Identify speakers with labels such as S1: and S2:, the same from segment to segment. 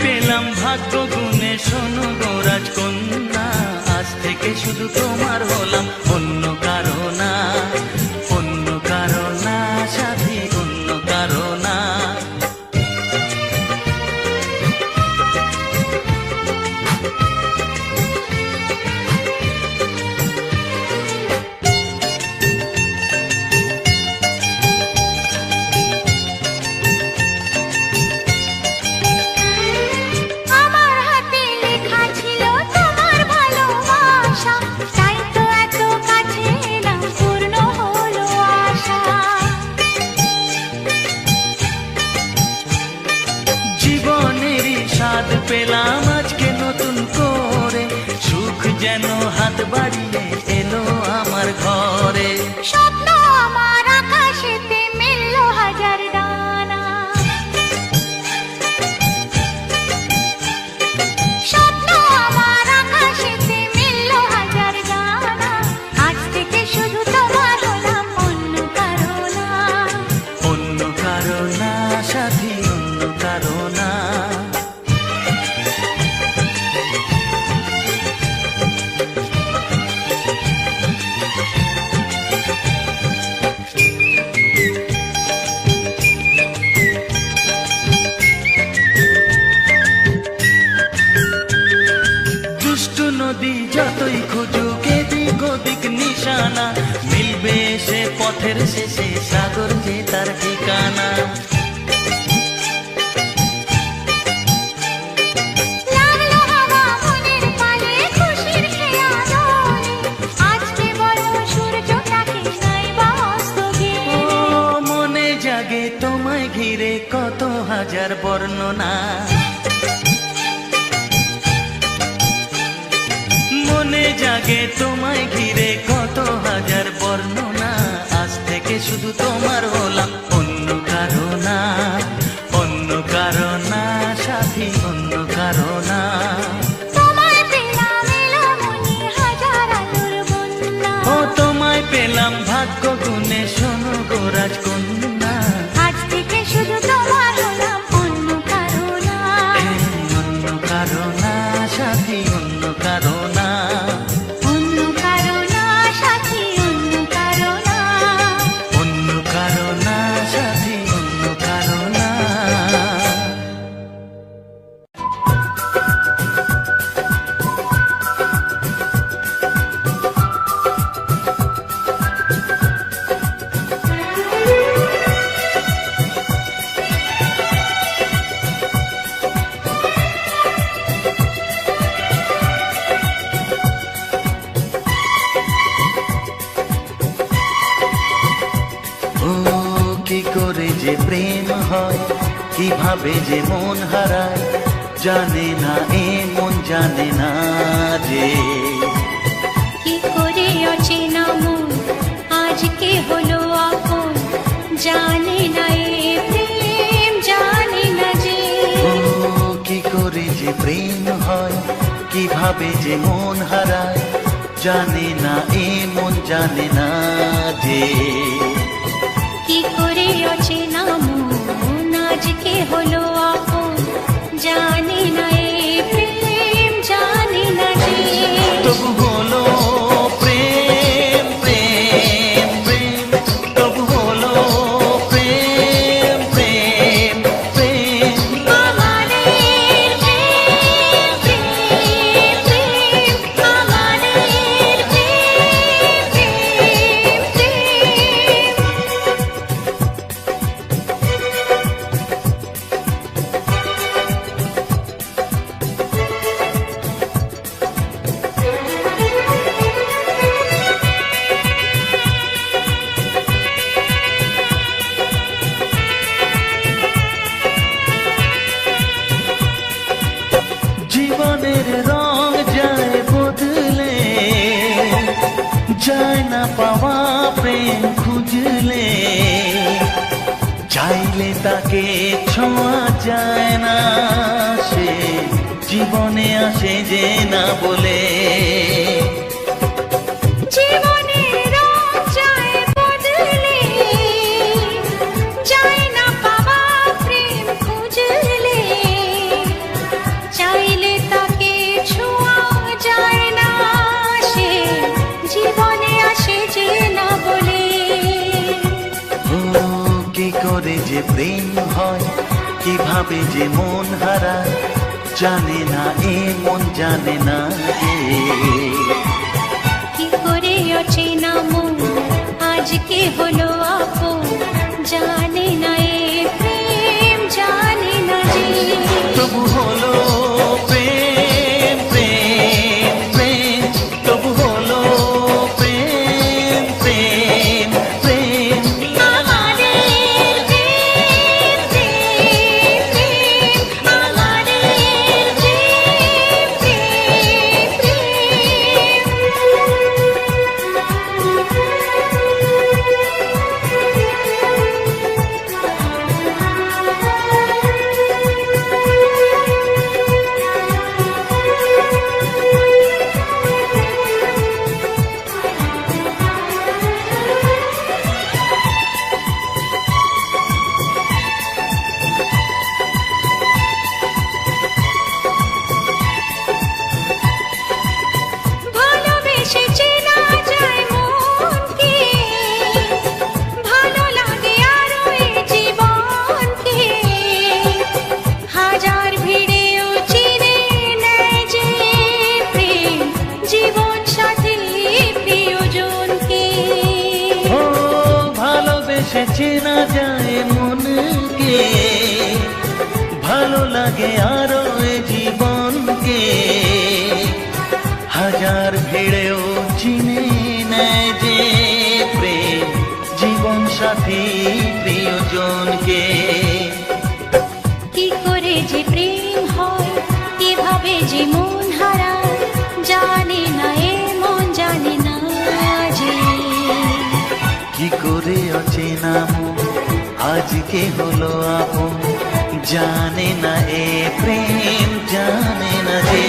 S1: পেলাম ভাগ্য গুণে। শোনো গোরাজ কন্যা আজ থেকে শুধু তোমার হলাম অন্য কারণা স্বাদ পেলাম আজকে নতুন করে। সুখ যেন হাত বাড়িয়ে এলো আমার ঘরে।
S2: স্বপ্ন
S1: পথের শেষে চাপে যে মন হারায় জানে না এ মন জানে না যে।
S2: কি করে অচেনা মন আজকে হলো আপন জানে না এ প্রেম জানে না যে।
S1: কি করে যে প্রেম হয় কীভাবে যে মন হারায় জানে না এ মন জানে না যে।
S2: কি করে অচেনা মন কে হলো আপন জানি না যে
S1: প্রেম
S2: হয় কীভাবে যে মন হারায় জানে না এ মন জানে না
S1: কি করে অচেনা মন? আজকে হলো আপু জানে না এ প্রেম জানে না যে।
S2: তবু হলো
S1: চেনা যায় মনকে। ভালো লাগে আরও জীবনকে। হাজার ভিড়েও চিনে নেয় যে প্রেম জীবন সাথী প্রিয়জনকে। কি করে যে প্রেম হয় কীভাবে যে মন হারায়, জানে না
S2: কি করে অচেনা মন? আজকে হলো আপন? জানে না এ প্রেম জানে না যে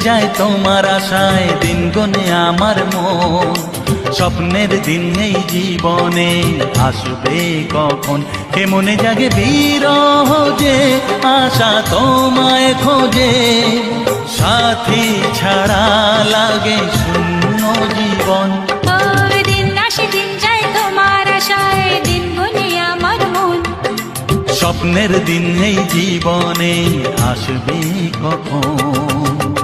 S1: যায় তোমার আশায় দিন গনে আমার মন। স্বপ্নের দিন
S2: এই জীবনে আসবে কখন? কে মনে জাগে বিরহ যে আশা তোমায় খোঁজে? সাথী ছাড়া লাগে শূন্য জীবন।
S1: মন।
S2: স্বপ্নের দিন এই জীবনে আসবে কখন?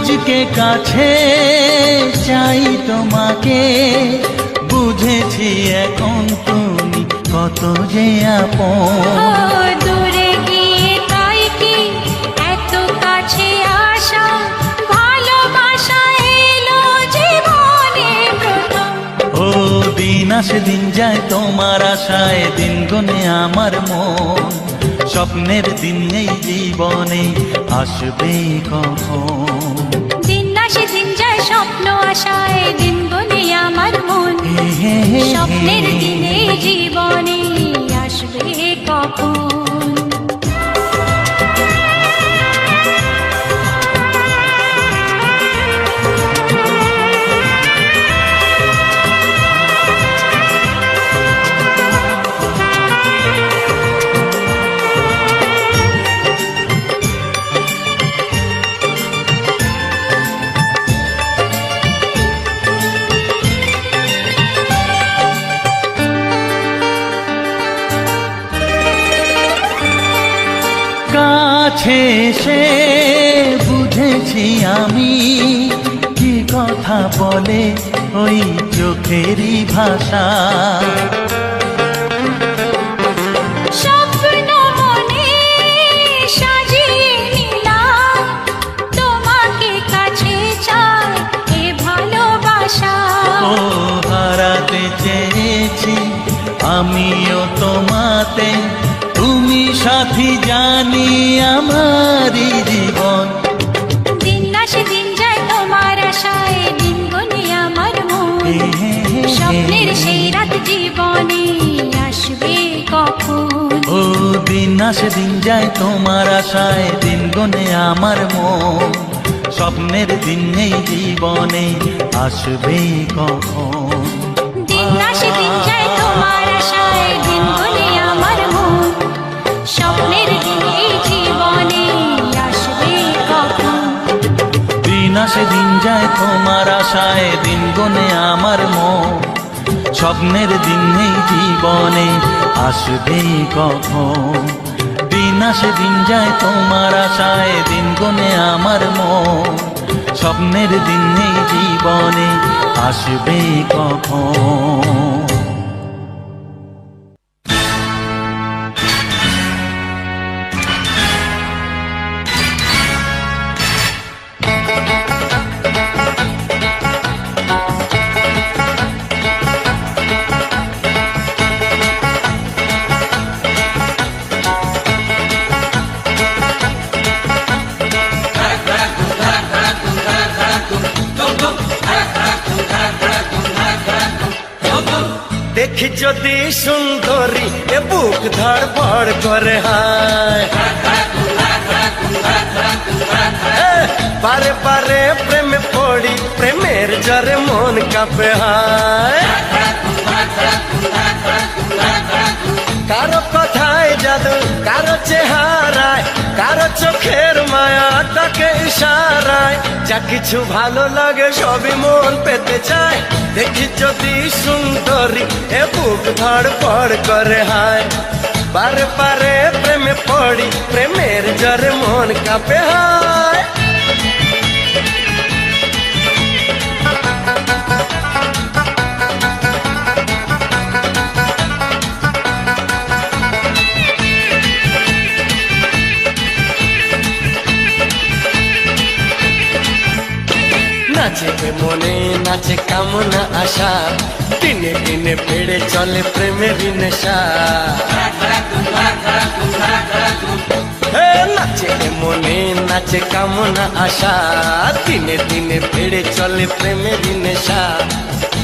S1: কাছে চাই তোমাকে। বুঝেছি এখন তুমি কত যে আপন।
S2: দূরে গিয়ে তাই কি? এত কাছে আসা ভালোবাসা এলো জীবনে প্রথম।
S1: ও দিন আসে দিন যায় তোমার আশায় দিন গনে আমার মন। স্বপ্নের দিন এই জীবনে আসবে কখন?
S2: দিন আসে দিন যায় স্বপ্ন আশায় দিন গনে আমার মন। স্বপ্নের। দিনে জীবনে আসবে কখন?
S1: আমিও তোমাতে তুমি সাথী জানি আমারই জীবন।
S2: দিন আসে দিন যায় তোমার আশায় দিন গনে আমার মন। স্বপ্নের সেই রাত জীবনে আসবে কখন?
S1: ও দিন আসে দিন যায় তোমার আশায় দিন গনে আমার মন। স্বপ্নের দিন এই জীবনে আসবে কখন?
S2: দিন আসে দিন যায় তোমার আশায়, দিন গনে আমার মন। স্বপ্নের দিন এই জীবনে, আসবে কখন?
S1: দিন আসে, দিন যায় তোমার আশায়, দিন গনে আমার মন। স্বপ্নের দিন এই জীবনে, আসবে কখন?
S3: সুন্দরী, এ বুক ধড়ফড় করে হায়। বারে বারে প্রেমে পড়ি, প্রেমের জরে মন কাঁপে হায়। কারও কথায় জাদু? কারও চেহারায়, কারও চোখের মায়া তাকে ইশারায়। যা কিছু ভালো লাগে সবই মন পেতে চায়। দেখি যদি সুন্দরী এ বুক ধড় পড় করে হায়। বারে পারে প্রেমে পড়ি, প্রেমের জরে মন কাঁপে হায়। নাচে মনে, নাচে কামনা, আশা। দিনে দিনে বেড়ে চলে প্রেমের নেশা। নাচে মনে, নাচে কামনা, আশা। দিনে দিনে বেড়ে চলে প্রেমের নেশা।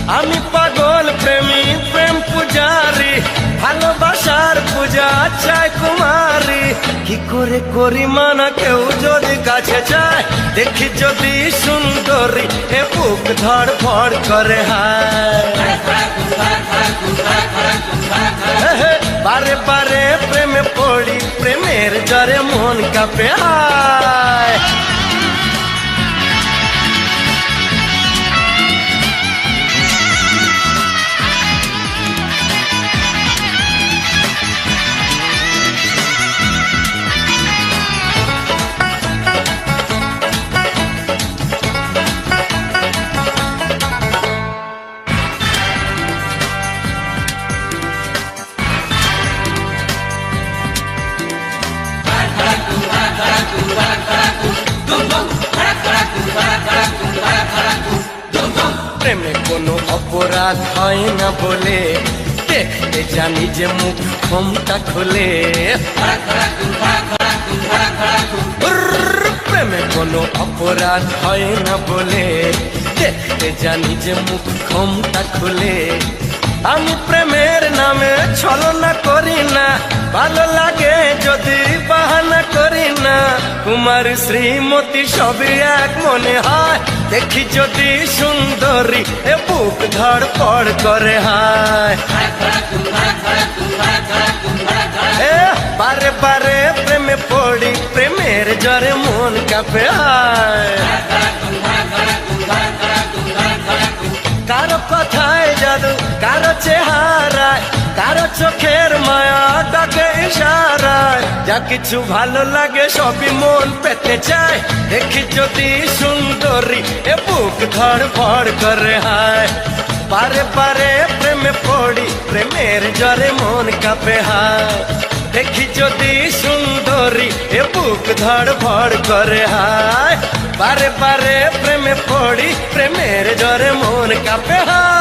S3: আমি পাগল প্রেমী, প্রেম পূজারি। ভালোবাসার পূজা চাই কুমারী। কি করে করি মানা কেউ যদি কাছে যায় দেখি যদি সুন্দরী এ বুক ধড় ফড় করে বারে বারে প্রেমে পড়ি, প্রেমের জরে মন কাঁপে হায়। জানি যে মুখ ক্ষমতা খোলে। প্রেমে কোনো অপরাধ হয় না বলে। দেখতে জানি যে মুখ ক্ষমতা খুলে। আমি প্রেমের নামে ছলনা করি না, ভালো লাগে যদি বাহানা করি না। কুমার, শ্রীমতী সবই এক মনে হয়। দেখি যদি সুন্দরী এ বুক ধর পড় করে হায়। এ, বারে বারে প্রেমে পড়ি, প্রেমের জ্বরে মন কাঁপে হায়। কারও কথায় জাদু কারও চেহারায় কারও চোখের মায়া ডাকে ইশারায়। যা কিছু ভালো লাগে সবই মন পেতে চায়। দেখি যদি সুন্দরী এ বুক ধড় ভড় করে হায়। পারে পারে প্রেমে পড়ি, প্রেমের জ্বরে মন কাঁপে হায়। দেখি যদি সুন্দরী এ বুক ধড় ভড় করে হায়। বারে বারে প্রেমে পড়ি প্রেমের জ্বরে মন কাঁপে হায়।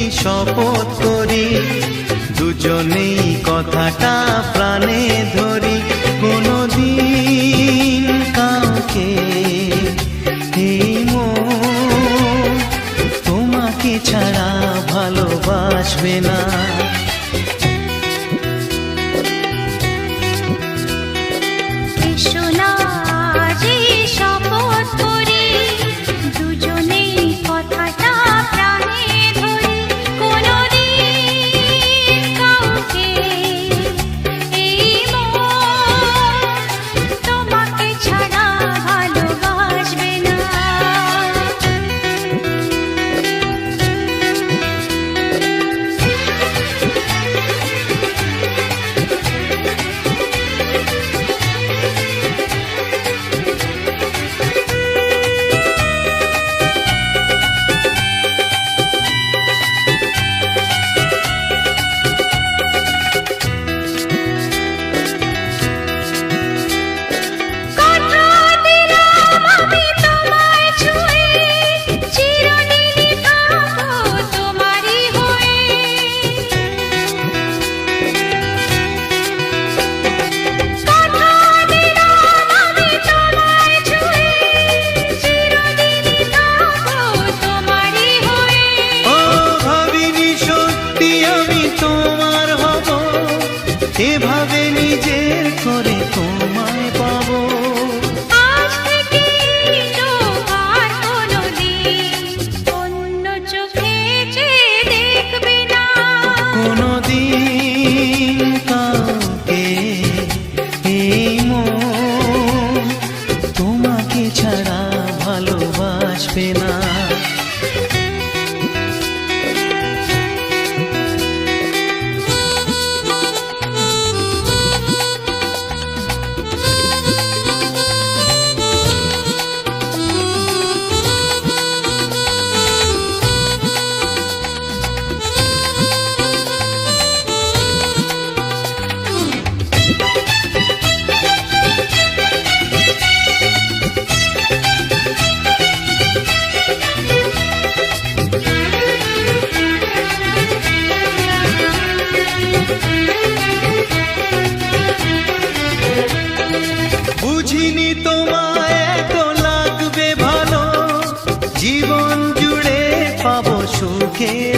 S1: এই শপথ করি। দুজনেই কথাটা প্রাণে que